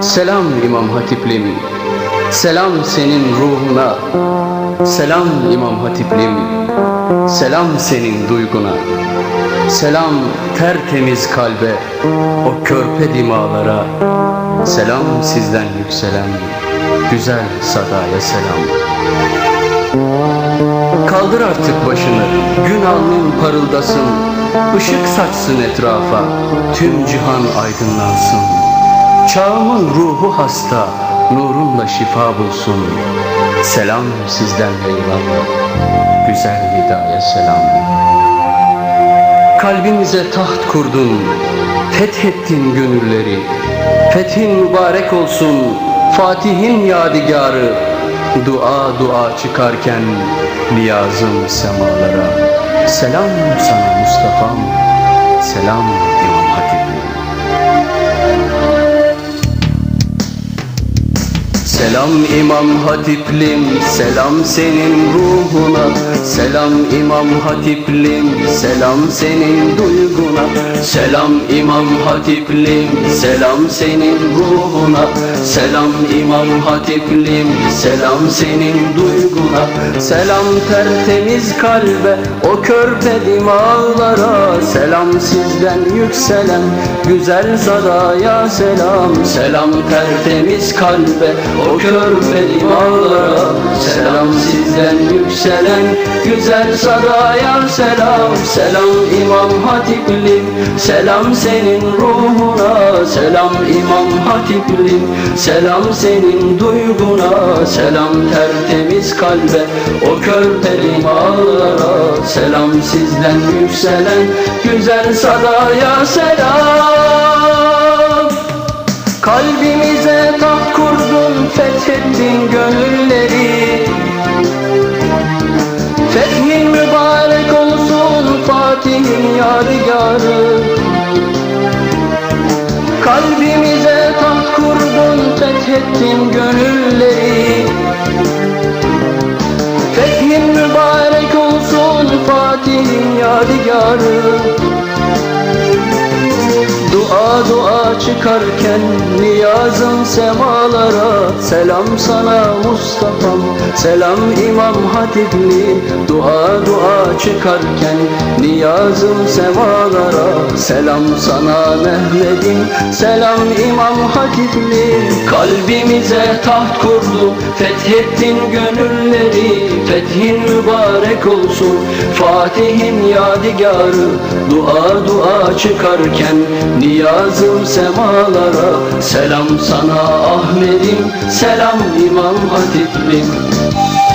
Selam İmam Hatiplim, selam senin ruhuna, selam İmam Hatiplim, selam senin duyguna, selam tertemiz kalbe, o körpe dimalara, selam sizden yükselen güzel sadaya selam. Kaldır artık başını, gün alnın parıldasın, ışık saçsın etrafa, tüm cihan aydınlansın. Çağımın ruhu hasta, nurunla şifa bulsun. Selam sizden yayılan, güzel nidaya selam. Kalbimize taht kurdun, fethettin gönülleri. Fethin mübarek olsun, Fatih'in yadigarı. Dua dua çıkarken niyazım semalara. Selam sana Mustafa'm, selam İmam Selam İmam Hatiplim, selam senin ruhuna. Selam İmam Hatiplim, selam senin duyguna. Selam İmam Hatiplim, selam senin ruhuna. Selam İmam Hatiplim, selam senin duyguna. Selam tertemiz kalbe, o körpe dimağlara Selam sizden yükselen, güzel sadaya selam. Selam tertemiz kalbe, o körpe dimağlara Selam sizden yükselen güzel sadaya. Selam Selam İmam Hatiplim. Selam senin ruhuna. Selam İmam Hatiplim. Selam senin duyguna. Selam tertemiz kalbe O körpe dimağlara Selam sizden yükselen güzel sadaya. Selam Kalbimize taht kurdun, fethettin gönülleri. Fethin mübarek olsun Fatih'in yadigarı Kalbimize taht kurdun, fethettin gönülleri. Fethin mübarek olsun Fatih'in yadigarı Dua çıkarken niyazın semalara Selam sana Mustafa'm, selam İmam Hatipli Dua dua çıkarken niyazın semalara Selam sana Mehmet'im, selam İmam Hatipli. Kalbimize taht kurdu, fethettin gönülleri. Fethin mübarek olsun, Fatih'in yadigarı. Dua dua çıkarken niyazım semalara. Selam sana Ahmet'im, selam İmam Hatiplim Kaldır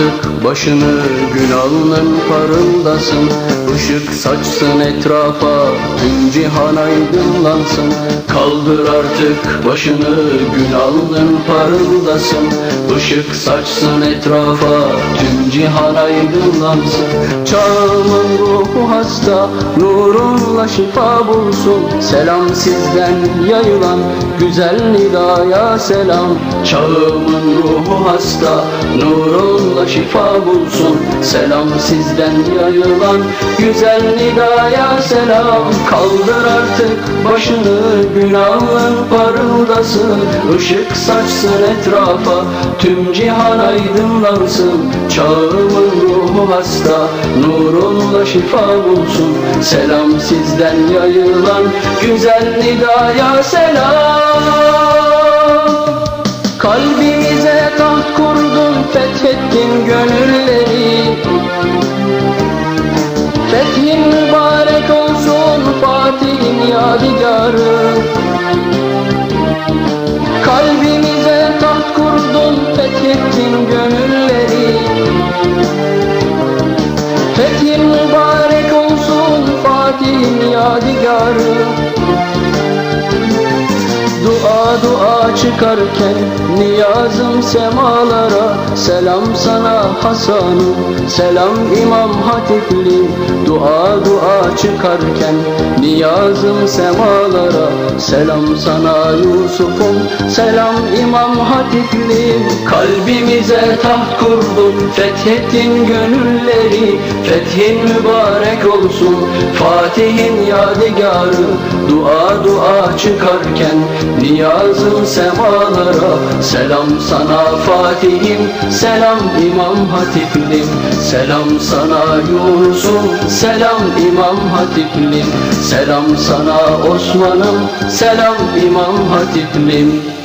artık başını gün alnın parıldasın Işık saçsın etrafa tüm cihan aydınlansın Kaldır artık başını gün alnın parıldasın. Işık saçsın etrafa tüm cihan aydınlansın. Çağımın ruhu hasta nurunla şifa bulsun. Selam sizden yayılan güzel nidaya selam. Çağımın ruhu hasta nurunla şifa bulsun Selam sizden yayılan güzel nidaya selam. Kaldır artık başını günahın parıldasın Işık saçsın etrafa tüm cihan aydınlansın. Çağımın ruhu hasta nurunla şifa bulsun. Selam sizden yayılan güzel nidaya selam yadigarı. Kalbimize taht kurdun fethettin gönülleri. Fethin mübarek olsun Fatih'in yadigarı. Dua çıkarken Niyazım semalara. Selam sana Hasan'ım Selam İmam Hatipli. Dua dua çıkarken Niyazım semalara. Selam sana Yusuf'um Selam İmam Hatipli. Kalbimize taht kurdun Fethettin gönülleri. Fethin mübarek olsun Fatih'in yadigarı. Dua dua çıkarken Niyazım semalara Selam sana Fatih'im Selam İmam Hatiplim Selam sana Yunus'um Selam İmam Hatiplim Selam sana Osman'ım Selam İmam Hatiplim